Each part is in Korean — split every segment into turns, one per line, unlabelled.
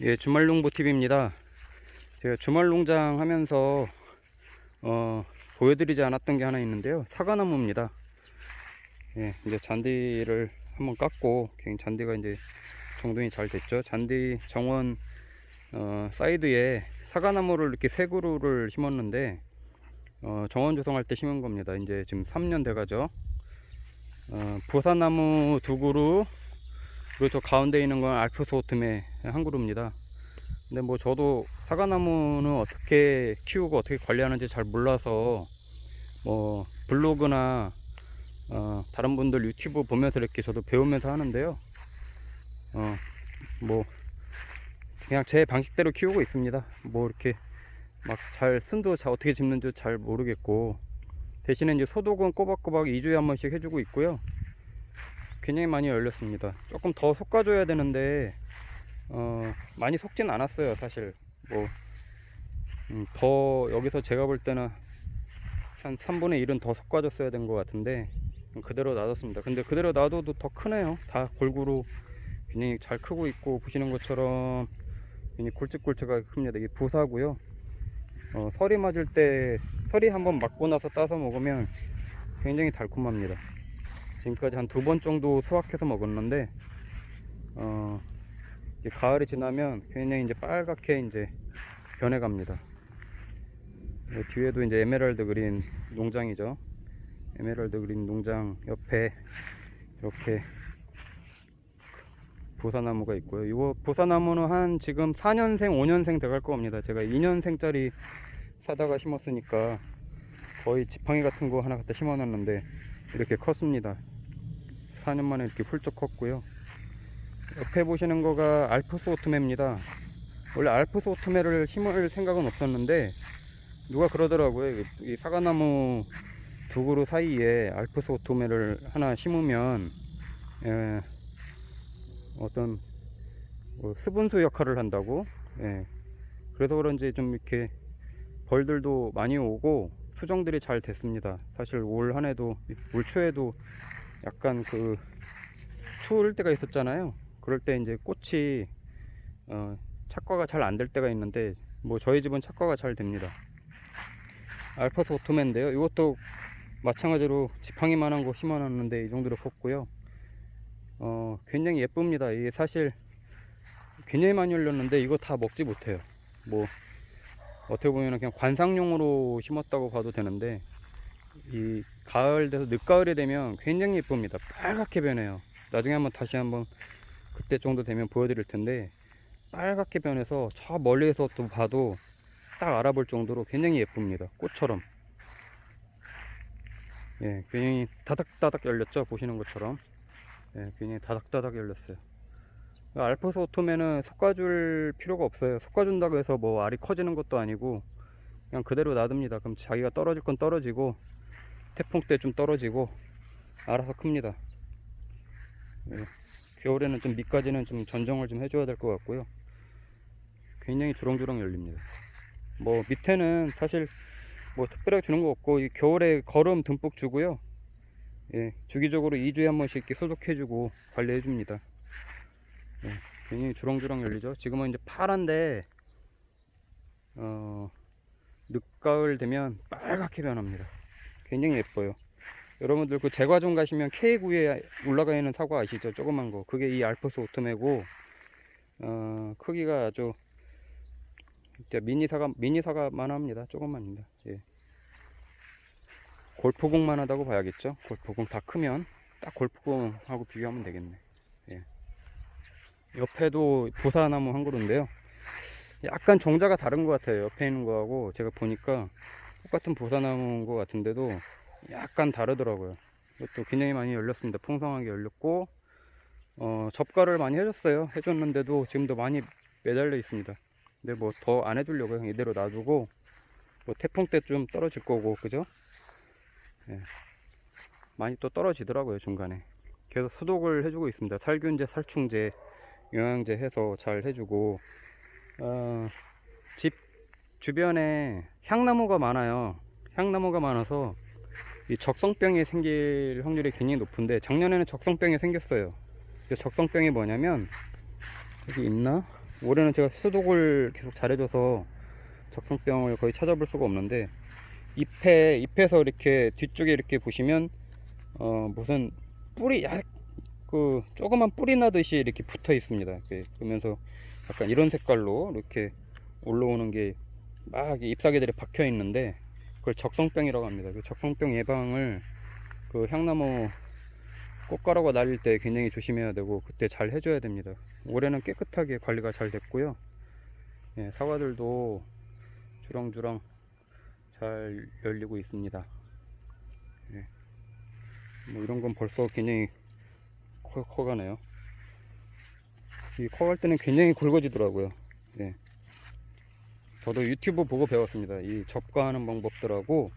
예, 주말농부 TV입니다. 제가 주말농장 하면서 어, 보여드리지 않았던 게 하나 있는데요. 사과나무입니다. 예, 이제 잔디를 한번 깎고 잔디가 이제 정돈이 잘 됐죠. 잔디 정원 어, 사이드에 사과나무를 이렇게 세 그루를 심었는데 어, 정원 조성할 때 심은 겁니다. 이제 지금 3년 돼가죠. 어, 부산나무 두 그루 그리고 저 가운데 있는 건 알프스 오트메 한 그루입니다. 근데 뭐 저도 사과나무는 어떻게 키우고 어떻게 관리하는지 잘 몰라서 뭐 블로그나 어, 다른 분들 유튜브 보면서 이렇게 저도 배우면서 하는데요. 어, 뭐 그냥 제 방식대로 키우고 있습니다. 뭐 이렇게 막 잘 순도 잘 어떻게 짚는지 잘 모르겠고 대신에 이제 소독은 꼬박꼬박 2주에 한 번씩 해주고 있고요. 굉장히 많이 열렸습니다. 조금 더 솎아줘야 되는데 어, 많이 속진 않았어요, 사실. 뭐, 음, 더, 여기서 제가 볼 때는 한 3분의 1은 더 솎아줬어야 된 것 같은데, 그대로 놔뒀습니다. 근데 그대로 놔둬도 더 크네요. 다 골고루 굉장히 잘 크고 있고, 보시는 것처럼 굉장히 굵직굵직하게 큽니다. 이게 부사고요. 어, 설이 맞을 때, 설이 한번 맞고 나서 따서 먹으면 굉장히 달콤합니다. 지금까지 한 두 번 정도 수확해서 먹었는데, 어, 가을이 지나면 굉장히 이제 빨갛게 이제 변해갑니다. 네, 뒤에도 이제 에메랄드 그린 농장이죠. 에메랄드 그린 농장 옆에 이렇게 보사나무가 있고요. 이거 보사나무는 한 지금 4년생, 5년생 돼갈 겁니다. 제가 2년생짜리 사다가 심었으니까 거의 지팡이 같은 거 하나 갖다 심어놨는데 이렇게 컸습니다. 4년 만에 이렇게 훌쩍 컸고요. 옆에 보시는 거가 알프스 오토메입니다. 원래 알프스 오토메를 심을 생각은 없었는데 누가 그러더라고요. 이- 이 사과나무 두 그루 사이에 알프스 오토메를 하나 심으면 예, 어떤 뭐 수분수 역할을 한다고. 예. 그래서 그런지 좀 이렇게 벌들도 많이 오고 수정들이 잘 됐습니다. 사실 올 한 해도 올 초에도 약간 그 추울 때가 있었잖아요. 그럴 때 이제 꽃이 어, 착과가 잘 안 될 때가 있는데 뭐 저희 집은 착과가 잘 됩니다. 알파스 오토맨인데요. 이것도 마찬가지로 지팡이만한 거 심어놨는데 이 정도로 컸고요. 어, 굉장히 예쁩니다. 이게 사실 굉장히 많이 열렸는데 이거 다 먹지 못해요. 뭐 어떻게 보면 그냥 관상용으로 심었다고 봐도 되는데 이 가을 돼서 늦가을이 되면 굉장히 예쁩니다. 빨갛게 변해요. 나중에 한번 다시 한번 그때 정도 되면 보여드릴 텐데 빨갛게 변해서 저 멀리에서 또 봐도 딱 알아볼 정도로 굉장히 예쁩니다. 꽃처럼. 예, 굉장히 다닥다닥 열렸죠. 보시는 것처럼. 예, 굉장히 다닥다닥 열렸어요. 알프스 오토메는 솎아줄 필요가 없어요. 솎아준다고 해서 뭐 알이 커지는 것도 아니고 그냥 그대로 놔둡니다. 그럼 자기가 떨어질 건 떨어지고 태풍 때 좀 떨어지고 알아서 큽니다. 예. 겨울에는 좀 밑까지는 좀 전정을 좀 해줘야 될 것 같고요. 굉장히 주렁주렁 열립니다. 뭐 밑에는 사실 뭐 특별하게 주는 거 없고 이 겨울에 거름 듬뿍 주고요. 예, 주기적으로 2주에 한 번씩 이렇게 소독해주고 관리해줍니다. 예, 굉장히 주렁주렁 열리죠. 지금은 이제 파란데 어, 늦가을 되면 빨갛게 변합니다. 굉장히 예뻐요. 여러분들 그 제과점 가시면 K9에 올라가 있는 사과 아시죠? 조그만 거. 그게 이 알프스 오토메고 어, 크기가 아주 진짜 미니 사과 미니 사과만 합니다. 조금만입니다. 예. 골프공만 하다고 봐야겠죠? 골프공 다 크면 딱 골프공하고 비교하면 되겠네. 예. 옆에도 부사나무 한 그루인데요. 약간 종자가 다른 것 같아요. 옆에 있는 거하고 제가 보니까 똑같은 부사나무인 것 같은데도 약간 다르더라고요. 이것도 굉장히 많이 열렸습니다. 풍성하게 열렸고, 어, 접가를 많이 해줬어요. 해줬는데도 지금도 많이 매달려 있습니다. 근데 뭐 더 안 해주려고요. 그냥 이대로 놔두고, 뭐 태풍 때 좀 떨어질 거고, 그죠? 예. 많이 또 떨어지더라고요, 중간에. 계속 소독을 해주고 있습니다. 살균제, 살충제, 영양제 해서 잘 해주고, 어, 집 주변에 향나무가 많아요. 향나무가 많아서 이 적성병이 생길 확률이 굉장히 높은데 작년에는 적성병이 생겼어요. 그 적성병이 뭐냐면 여기 있나? 올해는 제가 수독을 계속 잘해줘서 적성병을 거의 찾아볼 수가 없는데 잎에 잎에서 이렇게 뒤쪽에 이렇게 보시면 어 무슨 뿌리 약 그 조그만 뿌리 나듯이 이렇게 붙어 있습니다. 이렇게 그러면서 약간 이런 색깔로 이렇게 올라오는 게 막 잎사귀들이 박혀 있는데 그걸 적성병이라고 합니다. 그 적성병 예방을 그 향나무 꽃가루가 날릴 때 굉장히 조심해야 되고 그때 잘 해줘야 됩니다. 올해는 깨끗하게 관리가 잘 됐고요. 예, 사과들도 주렁주렁 잘 열리고 있습니다. 예. 뭐 이런 건 벌써 굉장히 커, 커가네요. 이 커갈 때는 굉장히 굵어지더라고요. 예. 저도 유튜브 보고 배웠습니다. 이 접과하는 방법들하고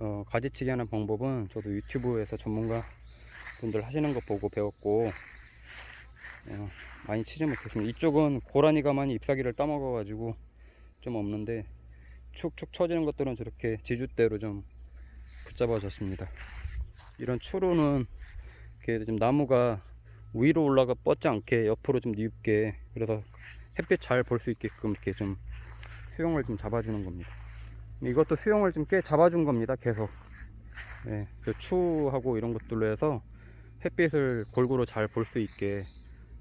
어, 가지치기 하는 방법은 저도 유튜브에서 전문가 분들 하시는 거 보고 배웠고 어, 많이 치지 못했습니다. 이쪽은 고라니가 많이 잎사귀를 따먹어가지고 좀 없는데 축축 처지는 것들은 저렇게 지주대로 좀 붙잡아졌습니다. 이런 추루는 이렇게 좀 나무가 위로 올라가 뻗지 않게 옆으로 좀 뉘게 그래서 햇빛 잘 볼 수 있게끔 이렇게 좀 수영을 좀 잡아주는 겁니다. 이것도 수영을 좀 꽤 잡아준 겁니다. 계속. 네, 그 추하고 이런 것들로 해서 햇빛을 골고루 잘 볼 수 있게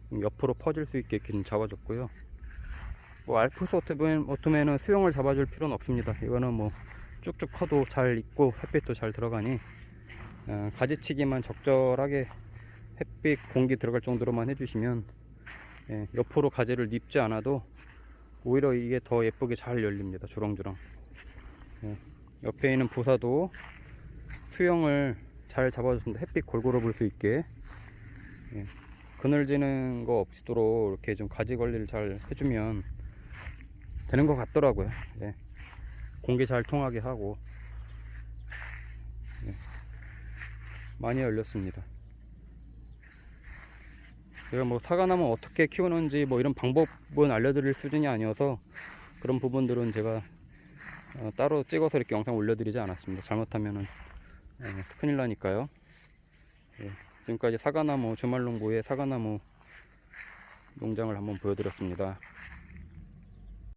좀 옆으로 퍼질 수 있게 이렇게 좀 잡아줬고요. 뭐 알프스 오토맨, 오토맨은 수영을 잡아줄 필요는 없습니다. 이거는 뭐 쭉쭉 커도 잘 있고 햇빛도 잘 들어가니 어, 가지치기만 적절하게 햇빛 공기 들어갈 정도로만 해주시면 예, 옆으로 가지를 립지 않아도 오히려 이게 더 예쁘게 잘 열립니다. 주렁주렁. 예, 옆에 있는 부사도 수영을 잘 잡아준다. 햇빛 골고루 볼 수 있게 예, 그늘지는 거 없도록 이렇게 좀 가지 관리를 잘 해주면 되는 것 같더라고요. 예. 공기 잘 통하게 하고 예. 많이 열렸습니다. 제가 뭐 사과나무 어떻게 키우는지 뭐 이런 방법은 알려드릴 수준이 아니어서 그런 부분들은 제가 어, 따로 찍어서 이렇게 영상 올려드리지 않았습니다. 잘못하면은 예, 큰일 나니까요. 예, 지금까지 사과나무 주말농부의 사과나무 농장을 한번 보여드렸습니다.